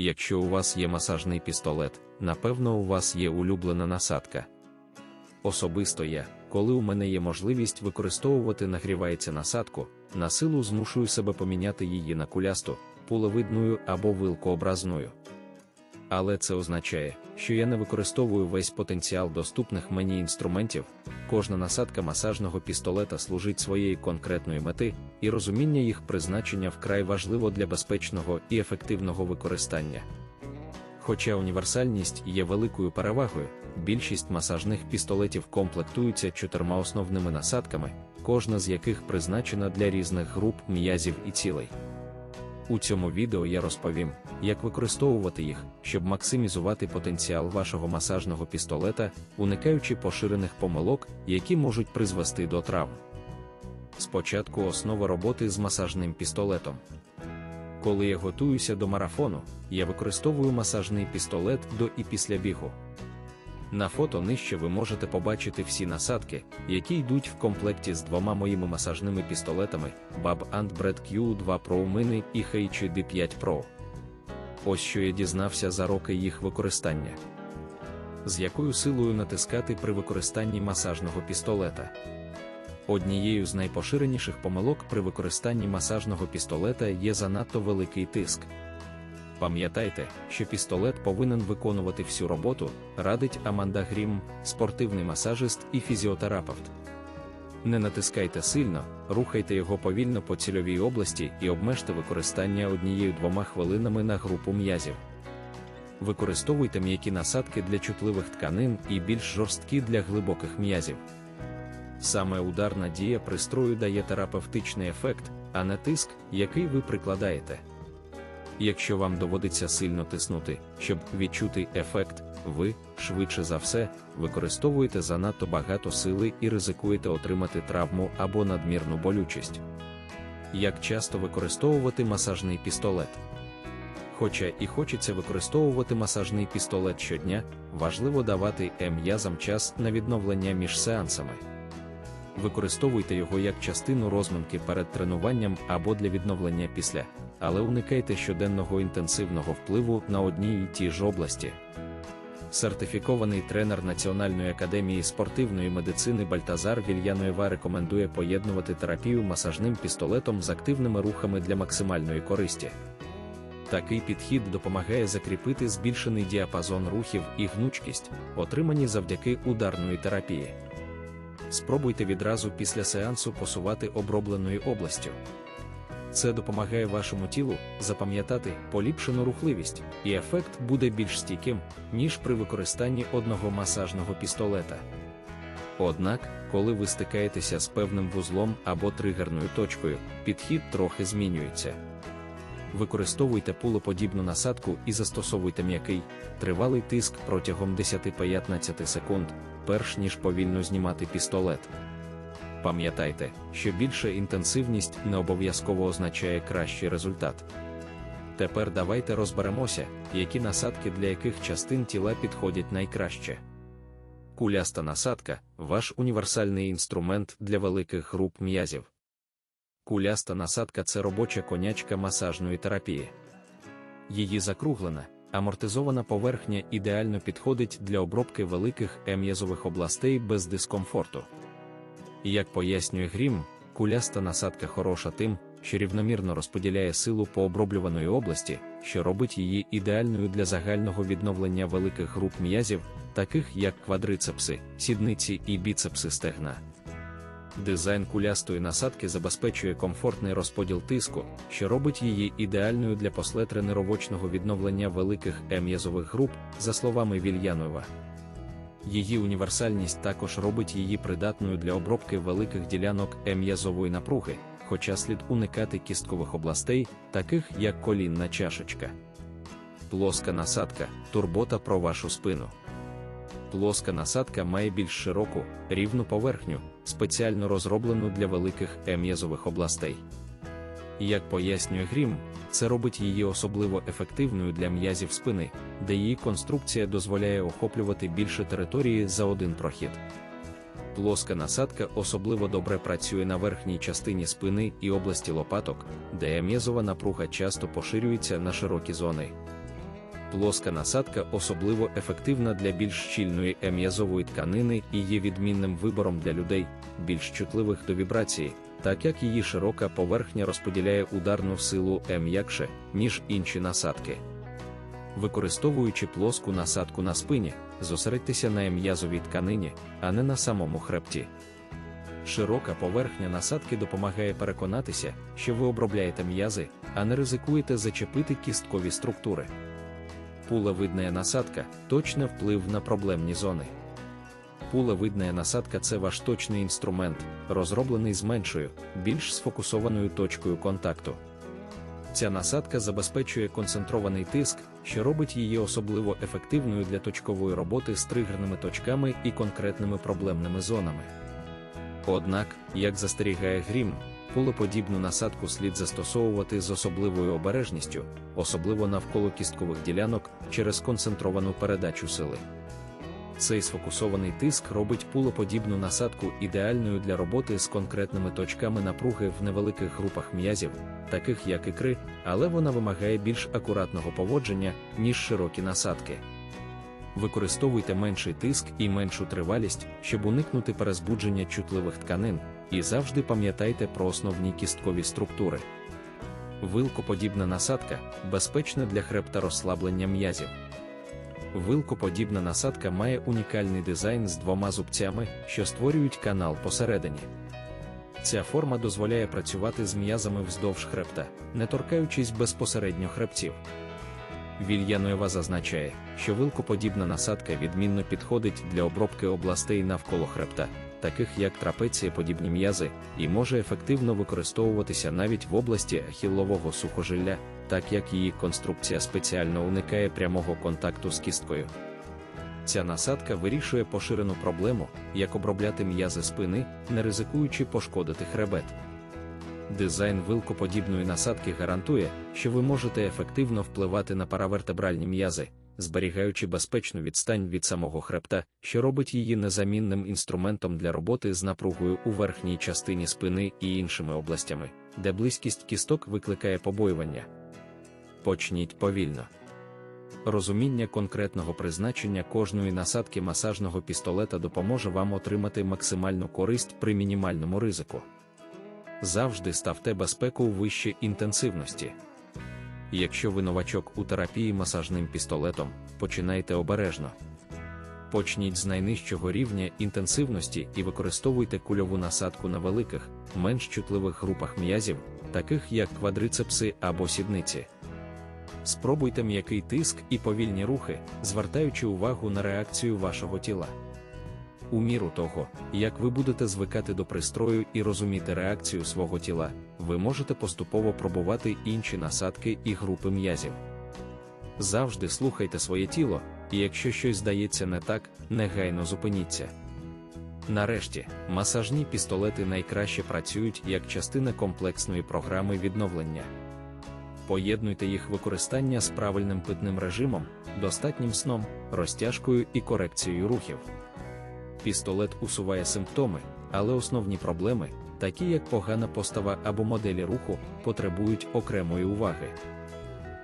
Якщо у вас є масажний пістолет, напевно, у вас є улюблена насадка. Особисто я, коли у мене є можливість використовувати нагрівається насадку, на силу змушую себе поміняти її на кулясту, пулевидною або вилкообразною. Але це означає, що я не використовую весь потенціал доступних мені інструментів, кожна насадка масажного пістолета служить своєї конкретної мети, і розуміння їх призначення вкрай важливо для безпечного і ефективного використання. Хоча універсальність є великою перевагою, більшість масажних пістолетів комплектуються чотирма основними насадками, кожна з яких призначена для різних груп м'язів і цілей. У цьому відео я розповім, як використовувати їх, щоб максимізувати потенціал вашого масажного пістолета, уникаючи поширених помилок, які можуть призвести до травм. Спочатку основа роботи з масажним пістолетом. Коли я готуюся до марафону, я використовую масажний пістолет до і після бігу. На фото нижче ви можете побачити всі насадки, які йдуть в комплекті з двома моїми масажними пістолетами Bab Bread Q2 Pro Mini і Heichi D5 Pro. Ось що я дізнався за роки їх використання. З якою силою натискати при використанні масажного пістолета. Однією з найпоширеніших помилок при використанні масажного пістолета є занадто великий тиск. Пам'ятайте, що пістолет повинен виконувати всю роботу, радить Аманда Грім, спортивний масажист і фізіотерапевт. Не натискайте сильно, рухайте його повільно по цільовій області і обмежте використання однією-двома хвилинами на групу м'язів. Використовуйте м'які насадки для чутливих тканин і більш жорсткі для глибоких м'язів. Саме ударна дія пристрою дає терапевтичний ефект, а не тиск, який ви прикладаєте. Якщо вам доводиться сильно тиснути, щоб відчути ефект, ви, швидше за все, використовуєте занадто багато сили і ризикуєте отримати травму або надмірну болючість. Як часто використовувати масажний пістолет? Хоча і хочеться використовувати масажний пістолет щодня, важливо давати м'язам час на відновлення між сеансами. Використовуйте його як частину розминки перед тренуванням або для відновлення після але уникайте щоденного інтенсивного впливу на одній і ті ж області. Сертифікований тренер Національної академії спортивної медицини Бальтазар Вільяноєва рекомендує поєднувати терапію масажним пістолетом з активними рухами для максимальної користі. Такий підхід допомагає закріпити збільшений діапазон рухів і гнучкість, отримані завдяки ударної терапії. Спробуйте відразу після сеансу посувати обробленою областю. Це допомагає вашому тілу запам'ятати поліпшену рухливість, і ефект буде більш стійким, ніж при використанні одного масажного пістолета. Однак, коли ви стикаєтеся з певним вузлом або тригерною точкою, підхід трохи змінюється. Використовуйте пулоподібну насадку і застосовуйте м'який, тривалий тиск протягом 10-15 секунд, перш ніж повільно знімати пістолет. Пам'ятайте, що більша інтенсивність не обов'язково означає кращий результат. Тепер давайте розберемося, які насадки для яких частин тіла підходять найкраще. Куляста насадка ваш універсальний інструмент для великих груп м'язів. Куляста насадка це робоча конячка масажної терапії. Її закруглена, амортизована поверхня ідеально підходить для обробки великих ем'язових областей без дискомфорту. Як пояснює Грім, куляста насадка хороша тим, що рівномірно розподіляє силу по оброблюваної області, що робить її ідеальною для загального відновлення великих груп м'язів, таких як квадрицепси, сідниці і біцепси стегна. Дизайн кулястої насадки забезпечує комфортний розподіл тиску, що робить її ідеальною для послетренировочного відновлення великих ем'язових груп, за словами Вільянова. Її універсальність також робить її придатною для обробки великих ділянок ем'язової напруги, хоча слід уникати кісткових областей, таких як колінна чашечка. Плоска насадка турбота про вашу спину. Плоска насадка має більш широку, рівну поверхню, спеціально розроблену для великих ем'язових областей. Як пояснює Грім, це робить її особливо ефективною для м'язів спини, де її конструкція дозволяє охоплювати більше території за один прохід. Плоска насадка особливо добре працює на верхній частині спини і області лопаток, де м'язова напруга часто поширюється на широкі зони. Плоска насадка особливо ефективна для більш щільної ем'язової тканини і є відмінним вибором для людей, більш чутливих до вібрації, так як її широка поверхня розподіляє ударну силу м'якше, ніж інші насадки. Використовуючи плоску насадку на спині, зосередьтеся на м'язовій тканині, а не на самому хребті. Широка поверхня насадки допомагає переконатися, що ви обробляєте м'язи, а не ризикуєте зачепити кісткові структури. Пулевидна насадка точно вплив на проблемні зони. Пулевидна насадка це ваш точний інструмент, розроблений з меншою, більш сфокусованою точкою контакту. Ця насадка забезпечує концентрований тиск, що робить її особливо ефективною для точкової роботи з тригерними точками і конкретними проблемними зонами. Однак, як застерігає Грім, пулоподібну насадку слід застосовувати з особливою обережністю, особливо навколо кісткових ділянок через концентровану передачу сили. Цей сфокусований тиск робить пулоподібну насадку ідеальною для роботи з конкретними точками напруги в невеликих групах м'язів, таких як ікри, але вона вимагає більш акуратного поводження, ніж широкі насадки. Використовуйте менший тиск і меншу тривалість, щоб уникнути перезбудження чутливих тканин, і завжди пам'ятайте про основні кісткові структури. Вилкоподібна насадка безпечна для хребта розслаблення м'язів. Вилкоподібна насадка має унікальний дизайн з двома зубцями, що створюють канал посередині. Ця форма дозволяє працювати з м'язами вздовж хребта, не торкаючись безпосередньо хребців. Вільяноєва зазначає, що вилкоподібна насадка відмінно підходить для обробки областей навколо хребта, таких як трапецієподібні м'язи, і може ефективно використовуватися навіть в області ахіллового сухожилля, так як її конструкція спеціально уникає прямого контакту з кісткою. Ця насадка вирішує поширену проблему, як обробляти м'язи спини, не ризикуючи пошкодити хребет. Дизайн вилкоподібної насадки гарантує, що ви можете ефективно впливати на паравертебральні м'язи, зберігаючи безпечну відстань від самого хребта, що робить її незамінним інструментом для роботи з напругою у верхній частині спини і іншими областями, де близькість кісток викликає побоювання. Почніть повільно. Розуміння конкретного призначення кожної насадки масажного пістолета допоможе вам отримати максимальну користь при мінімальному ризику. Завжди ставте безпеку вище інтенсивності. Якщо ви новачок у терапії масажним пістолетом, починайте обережно. Почніть з найнижчого рівня інтенсивності і використовуйте кульову насадку на великих, менш чутливих групах м'язів, таких як квадрицепси або сідниці. Спробуйте м'який тиск і повільні рухи, звертаючи увагу на реакцію вашого тіла. У міру того, як ви будете звикати до пристрою і розуміти реакцію свого тіла, ви можете поступово пробувати інші насадки і групи м'язів. Завжди слухайте своє тіло, і якщо щось здається не так, негайно зупиніться. Нарешті, масажні пістолети найкраще працюють як частина комплексної програми відновлення. Поєднуйте їх використання з правильним питним режимом, достатнім сном, розтяжкою і корекцією рухів. Пістолет усуває симптоми, але основні проблеми, такі як погана постава або моделі руху, потребують окремої уваги.